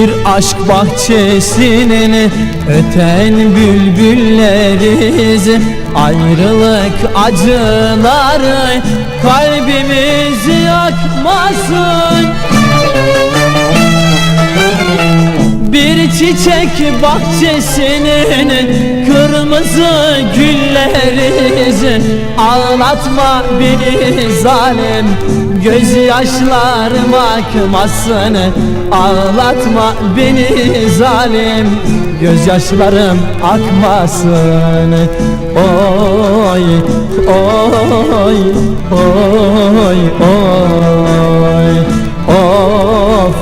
Bir aşk bahçesinin öten bülbülleriz. Ayrılık acıları kalbimizi yakmasın çiçek bahçesinin kırmızı gülleriz Ağlatma beni zalim Gözyaşlarım akmasın Ağlatma beni zalim Gözyaşlarım akmasın. Oy, oy, oy, oy. Of,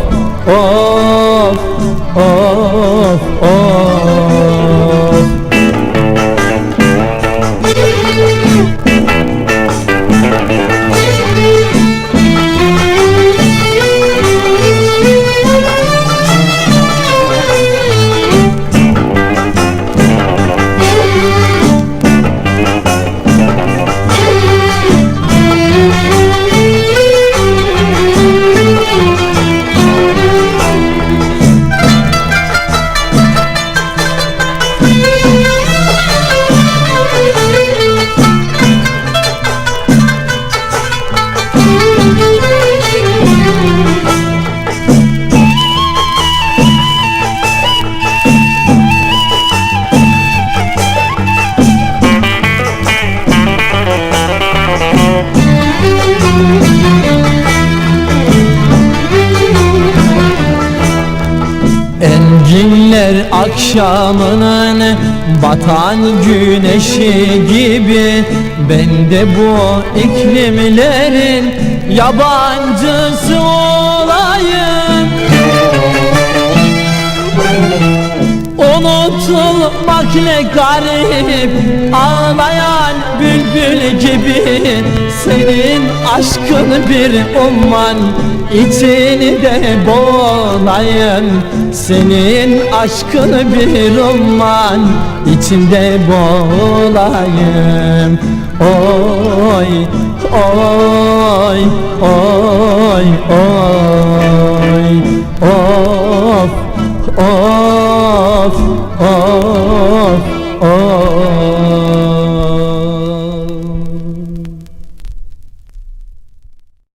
of, of, of akşamının batan güneşi gibi. Ben de bu iklimlerin yabancısı Unutulmak ne garip Ağlayan bülbül gibi. Senin aşkın bir umman İçini de boğulayım. Senin aşkın bir umman İçinde boğulayım. Oy, oy, oy, oy